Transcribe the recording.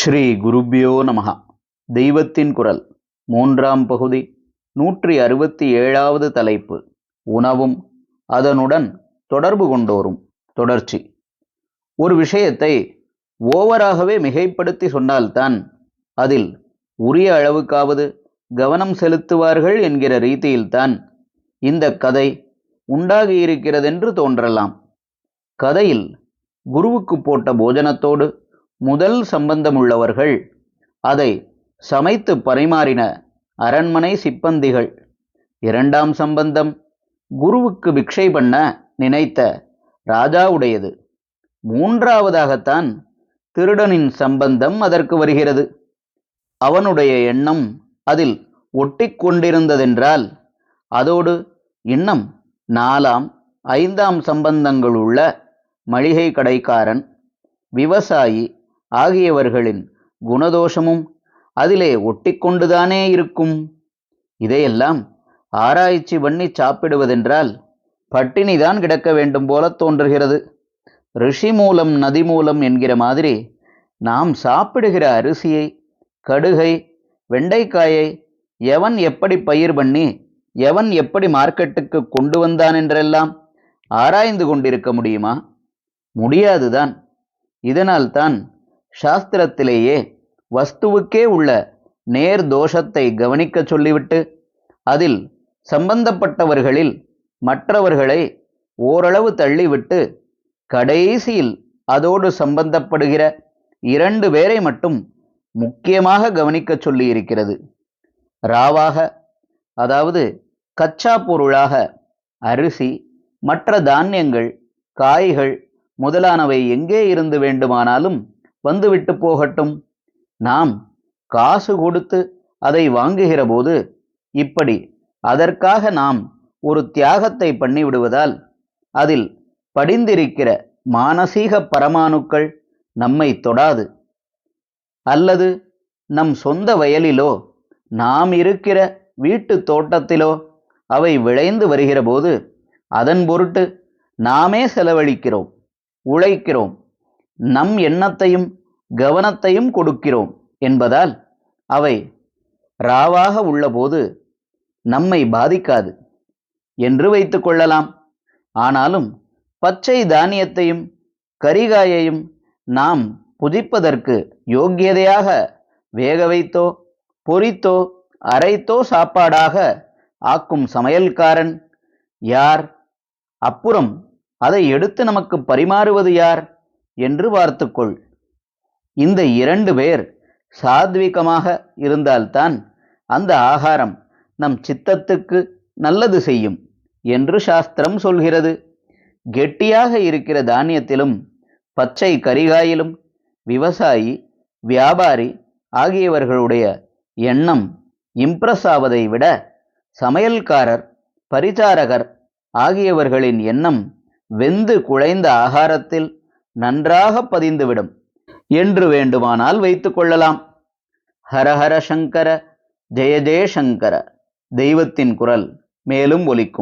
ஸ்ரீ குருப்பியோ நமகா தெய்வத்தின் குரல் மூன்றாம் பகுதி நூற்றி அறுபத்தி ஏழாவது தலைப்பு உணவும் அதனுடன் தொடர்பு கொண்டோரும் தொடர்ச்சி. ஒரு விஷயத்தை ஓவராகவே மிகைப்படுத்தி சொன்னால்தான் அதில் உரிய அளவுக்காவது கவனம் செலுத்துவார்கள் என்கிற ரீதியில்தான் இந்த கதை உண்டாகியிருக்கிறதென்று தோன்றலாம். கதையில் குருவுக்கு போட்ட போஜனத்தோடு முதல் சம்பந்தமுள்ளவர்கள் அதை சமைத்து பரிமாறின அரண்மனை சிப்பந்திகள். இரண்டாம் சம்பந்தம் குருவுக்கு பிக்ஷை பண்ண நினைத்த ராஜாவுடையது. மூன்றாவதாகத்தான் திருடனின் சம்பந்தம் அதற்கு வருகிறது. அவனுடைய எண்ணம் அதில் ஒட்டிக்கொண்டிருந்ததென்றால் அதோடு இன்னும் நாலாம் ஐந்தாம் சம்பந்தங்களுள்ள மளிகை கடைக்காரன் விவசாயி ஆகியவர்களின் குணதோஷமும் அதிலே ஒட்டிக்கொண்டுதானே இருக்கும். இதையெல்லாம் ஆராய்ச்சி பண்ணி சாப்பிடுவதென்றால் பட்டினிதான் கிடக்க வேண்டும் போல தோன்றுகிறது. ரிஷி மூலம் நதி மூலம் என்கிற மாதிரி நாம் சாப்பிடுகிற அரிசியை கடுகை வெண்டைக்காயை எவன் எப்படி பயிர் பண்ணி எவன் எப்படி மார்க்கெட்டுக்கு கொண்டு வந்தான் என்றெல்லாம் ஆராய்ந்து கொண்டிருக்க முடியுமா? முடியாதுதான். இதனால்தான் சாஸ்திரத்திலேயே வஸ்துவுக்கே உள்ள நேர் தோஷத்தை கவனிக்க சொல்லிவிட்டு அதில் சம்பந்தப்பட்டவர்களில் மற்றவர்களை ஓரளவு தள்ளிவிட்டு கடைசியில் அதோடு சம்பந்தப்படுகிற இரண்டு பேரை மட்டும் முக்கியமாக கவனிக்க சொல்லியிருக்கிறது. ராவாக அதாவது கச்சா பொருளாக அரிசி மற்ற தானியங்கள் காய்கள் முதலானவை எங்கே இருந்து வேண்டுமானாலும் வந்துவிட்டு போகட்டும். நாம் காசு கொடுத்து அதை வாங்குகிற போது இப்படி அதற்காக நாம் ஒரு தியாகத்தை பண்ணிவிடுவதால் அதில் படிந்திருக்கிற மானசீக பரமாணுக்கள் நம்மை தொடாது. அல்லது நம் சொந்த வயலிலோ நாம் இருக்கிற வீட்டு தோட்டத்திலோ அவை விளைந்து வருகிற போது அதன் பொருட்டு நாமே செலவழிக்கிறோம் உழைக்கிறோம். நம் எண்ணத்தையும் கவனத்தையும் கொடுக்கிறோம் என்பதால் அவை ராவாக உள்ளபோது நம்மை பாதிக்காது என்று வைத்துக் கொள்ளலாம். ஆனாலும் பச்சை தானியத்தையும் கரிகாயையும் நாம் புதிப்பதற்கு யோக்கியதையாக வேக வைத்தோ பொரித்தோ அரைத்தோ சாப்பாடாக ஆக்கும் சமையல்காரன் யார்? அப்புறம் அதை எடுத்து நமக்கு பரிமாறுவது யார்? என்று பார்த்துக்கொள் இந்த இரண்டு பேர் சாத்விகமாக இருந்தால்தான் அந்த ஆகாரம் நம் சித்தத்துக்கு நல்லது செய்யும் என்று சாஸ்திரம் சொல்கிறது. கெட்டியாக இருக்கிற தானியத்திலும் பச்சை கரிகாயிலும் விவசாயி வியாபாரி ஆகியவர்களுடைய எண்ணம் இம்ப்ரெஸ் ஆவதை விட சமையல்காரர் பரிசாரகர் ஆகியவர்களின் எண்ணம் வெந்து குழைந்த ஆகாரத்தில் நன்றாக பதிந்துவிடும் என்று வேண்டுமானால் வைத்துக் கொள்ளலாம். ஹரஹர சங்கர ஜெய ஜெயசங்கர தெய்வத்தின் குரல் மேலும் ஒலிக்கும்.